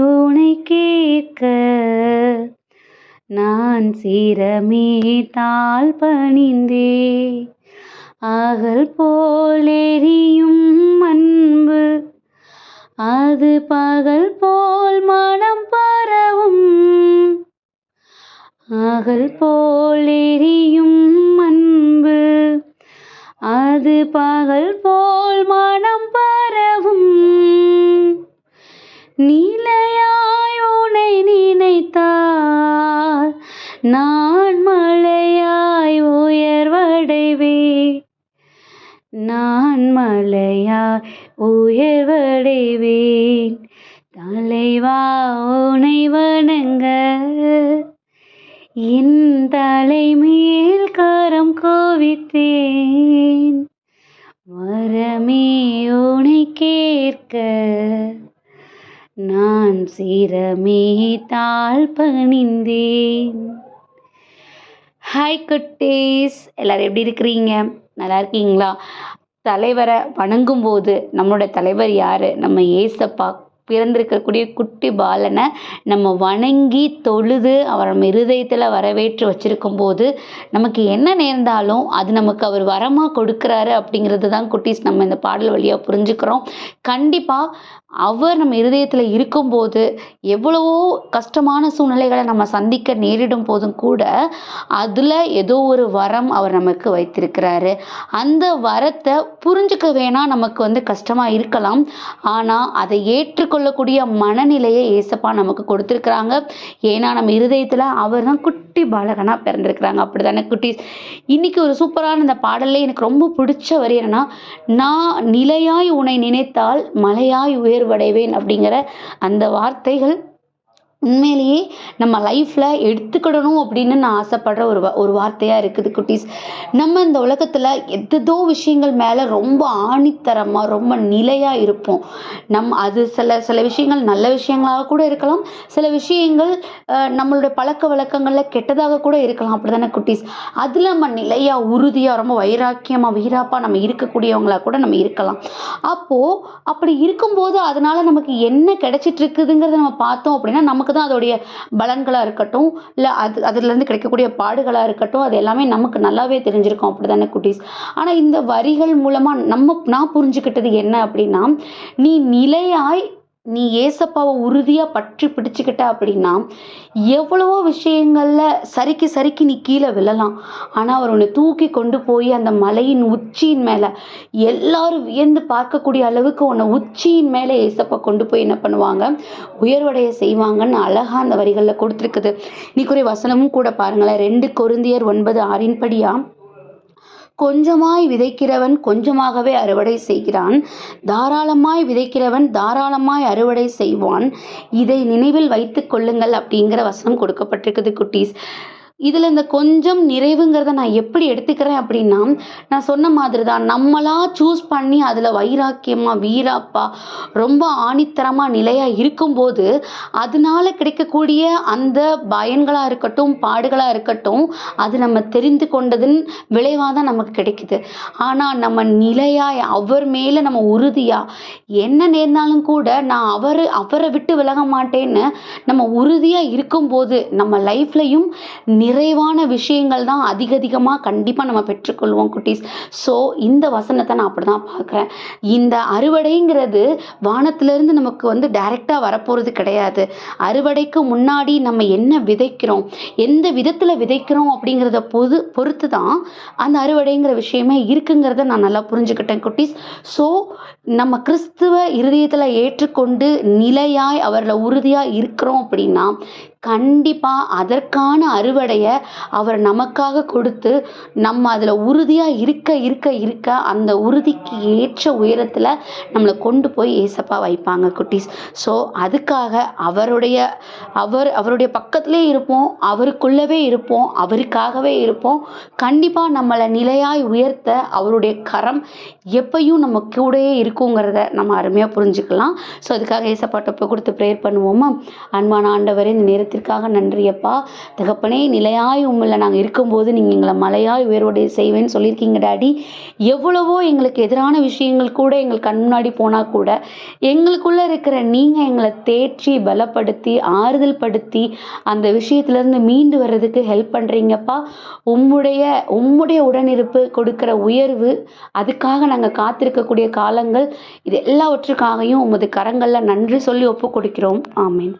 உனை கேட்க நான் சீரமே தாள் பணிந்தே. அகல் போலெரியும் அன்பு அது பகல் போல் மனம் பரவும். அகல் போலெரியும் அன்பு அது பகல் போல் மனம் பரவும். நீ உயர்வடைவேன். தலைவா உனை வணங்க. என் தலைமேல் காரம் கோவித்தேன். வரமே உனை கேட்க. நான் சிரமே தாழ் பணிந்தேன். ஹாய் குட்டீஸ் எல்லாரும் எப்படி இருக்கிறீங்க? நல்லா இருக்கீங்களா? தலைவரை வணங்கும்போது நம்மளோட தலைவர் யார்? நம்ம ஏசப்பா. பிறந்திருக்கக்கூடிய குட்டி பாலனை நம்ம வணங்கி தொழுது அவர் நம்ம இருதயத்தில் வரவேற்று வச்சிருக்கும் போது நமக்கு என்ன நேர்ந்தாலும் அது நமக்கு அவர் வரமாக கொடுக்குறாரு அப்படிங்கிறது தான் குட்டீஸ் நம்ம இந்த பாடல் வழியாக புரிஞ்சுக்கிறோம். கண்டிப்பாக அவர் நம்ம இருதயத்தில் இருக்கும்போது எவ்வளவோ கஷ்டமான சூழ்நிலைகளை நம்ம சந்திக்க நேரிடும் போதும் கூட அதில் ஏதோ ஒரு வரம் அவர் நமக்கு வைத்திருக்கிறாரு. அந்த வரத்தை புரிஞ்சுக்க வேணால் நமக்கு வந்து கஷ்டமாக இருக்கலாம். ஆனால் அதை ஏற்றுக்கொள்ளக்கூடிய மனநிலையை ஏசப்பா நமக்கு கொடுத்துருக்குறாங்க. ஏன்னா நம்ம இருதயத்தில் அவர் தான் குட்டி பாலகனாக பிறந்திருக்கிறாங்க. அப்படி தானே குட்டீஸ்? இன்றைக்கி ஒரு சூப்பரான இந்த பாடல்ல எனக்கு ரொம்ப பிடிச்ச வரி என்னன்னா நான் நிலையாய் உன்னை நினைத்தால் மலையாய் உயர் தேர்வடைவேன் அப்படிங்கிற அந்த வார்த்தைகள் உண்மையிலேயே நம்ம லைஃப்பில் எடுத்துக்கிடணும் அப்படின்னு நான் ஆசைப்படுற ஒரு ஒரு வார்த்தையாக இருக்குது குட்டீஸ். நம்ம இந்த உலகத்தில் எதோ விஷயங்கள் மேலே ரொம்ப ஆணித்தரமாக ரொம்ப நிலையாக இருப்போம். நம் அது சில சில விஷயங்கள் நல்ல விஷயங்களாக கூட இருக்கலாம். சில விஷயங்கள் நம்மளுடைய பழக்க வழக்கங்களில் கெட்டதாக கூட இருக்கலாம். அப்படி தானே குட்டீஸ்? அதில் நம்ம நிலையாக உறுதியாக ரொம்ப வைராக்கியமாக வீராப்பாக நம்ம இருக்கக்கூடியவங்களா கூட நம்ம இருக்கலாம். அப்போது அப்படி இருக்கும்போது அதனால் நமக்கு என்ன கிடைச்சிட்டு இருக்குதுங்கிறத நம்ம பார்த்தோம் அப்படின்னா நமக்கு தான் அதோடைய பலன்களாக இருக்கட்டும் இல்லை அது அதுலேருந்து கிடைக்கக்கூடிய பாடுகளாக இருக்கட்டும் அது எல்லாமே நமக்கு நல்லாவே தெரிஞ்சிருக்கும் அப்படி தானே குட்டீஸ்? ஆனால் இந்த வரிகள் மூலமாக நம்ம நான் புரிஞ்சுக்கிட்டது என்ன அப்படின்னா நீ நிலையாய் நீ ஏசப்பாவை உறுதியாக பற்றி பிடிச்சிக்கிட்ட அப்படின்னா எவ்வளவோ விஷயங்களில் சரிக்கு சரிக்கு நீ கீழே விழலாம். ஆனால் அவர் உன்னை தூக்கி கொண்டு போய் அந்த மலையின் உச்சியின் மேலே எல்லாரும் வியந்து பார்க்கக்கூடிய அளவுக்கு உன்னை உச்சியின் மேலே ஏசப்பா கொண்டு போய் என்ன பண்ணுவாங்க? உயர்வடைய செய்வாங்கன்னு அழகாக அந்த வரிகளில் கொடுத்துருக்குது. இன்னைக்குரிய வசனமும் கூட பாருங்களேன். ரெண்டு கொருந்தியர் ஒன்பது ஆறின்படியாக கொஞ்சமாய் விதைக்கிறவன் கொஞ்சமாகவே அறுவடை செய்கிறான். தாராளமாய் விதைக்கிறவன் தாராளமாய் அறுவடை செய்வான். இதை நினைவில் வைத்துக் கொள்ளுங்கள் அப்படிங்கிற வசனம் கொடுக்கப்பட்டிருக்குது குட்டீஸ். இதில் இந்த கொஞ்சம் நிறைவுங்கிறத நான் எப்படி எடுத்துக்கிறேன் அப்படின்னா நான் சொன்ன மாதிரி தான் நம்மளாக சூஸ் பண்ணி அதில் வைராக்கியமாக வீராப்பா ரொம்ப ஆணித்தரமாக நிலையாக இருக்கும்போது அதனால கிடைக்கக்கூடிய அந்த பயன்களாக இருக்கட்டும் பாடுகளாக இருக்கட்டும் அது நம்ம தெரிந்து கொண்டதன் விளைவாக தான் நமக்கு கிடைக்குது. ஆனால் நம்ம நிலையாக அவர் மேலே நம்ம உறுதியாக என்ன நேர்ந்தாலும் கூட நான் அவர் அவரை விட்டு விலக மாட்டேன்னு நம்ம உறுதியாக இருக்கும்போது நம்ம லைஃப்லையும் நிறைவான விஷயங்கள் தான் அதிக அதிகமாக கண்டிப்பாக நம்ம பெற்றுக்கொள்வோம் குட்டீஸ். ஸோ இந்த வசனத்தை நான் அப்படி தான் பார்க்குறேன். இந்த அறுவடைங்கிறது வானத்திலேருந்து நமக்கு வந்து டைரெக்டாக வரப்போகிறது கிடையாது. அறுவடைக்கு முன்னாடி நம்ம என்ன விதைக்கிறோம்? எந்த விதத்தில் விதைக்கிறோம் அப்படிங்கிறத பொது பொறுத்து தான் அந்த அறுவடைங்கிற விஷயமே இருக்குங்கிறத நான் நல்லா புரிஞ்சுக்கிட்டேன் குட்டீஸ். ஸோ நம்ம கிறிஸ்துவ இருதயத்தில் ஏற்றுக்கொண்டு நிலையாய் அவரில் உறுதியாக இருக்கிறோம் அப்படின்னா கண்டிப்பாக அதற்கான அறுவடையை அவர் நமக்காக கொடுத்து நம்ம அதில் உறுதியாக இருக்க இருக்க இருக்க அந்த உறுதிக்கு ஏற்ற உயரத்தில் நம்மளை கொண்டு போய் ஏசப்பா வைப்பாங்க குட்டீஸ். ஸோ அதுக்காக அவருடைய அவர் அவருடைய பக்கத்திலே இருப்போம் அவருக்குள்ளவே இருப்போம் அவருக்காகவே இருப்போம். கண்டிப்பாக நம்மளை நிலையாய் உயர்த்த அவருடைய கரம் எப்பையும் நம்ம கூடயே இருக்குங்கிறத நம்ம அருமையாக புரிஞ்சுக்கலாம். ஸோ அதுக்காக ஏசப்பாட்டப்போ கொடுத்து ப்ரேயர் பண்ணுவோமா? அன்பான ஆண்டவரே இந்த நேரத்தில் விதத்திற்காக நன்றியப்பா. தகப்பனே நிலையாய் உம்மில் நாங்கள் இருக்கும்போது நீங்கள் எங்களை மலையாய் உயர்வுடைய செய்வேன்னு சொல்லியிருக்கீங்க டாடி. எவ்வளவோ எங்களுக்கு எதிரான விஷயங்கள் கூட எங்கள் கண் முன்னாடி போனால் கூட எங்களுக்குள்ளே இருக்கிற நீங்கள் எங்களை தேற்றி பலப்படுத்தி ஆறுதல் படுத்தி அந்த விஷயத்துலேருந்து மீண்டு வர்றதுக்கு ஹெல்ப் பண்ணுறீங்கப்பா உம்முடைய உம்முடைய உடனிருப்பு கொடுக்குற உயர்வு அதுக்காக நாங்கள் காத்திருக்கக்கூடிய காலங்கள் இது எல்லாவற்றுக்காகவும் உமது கரங்களில் நன்றி சொல்லி ஒப்பு கொடுக்கிறோம். ஆமீன்.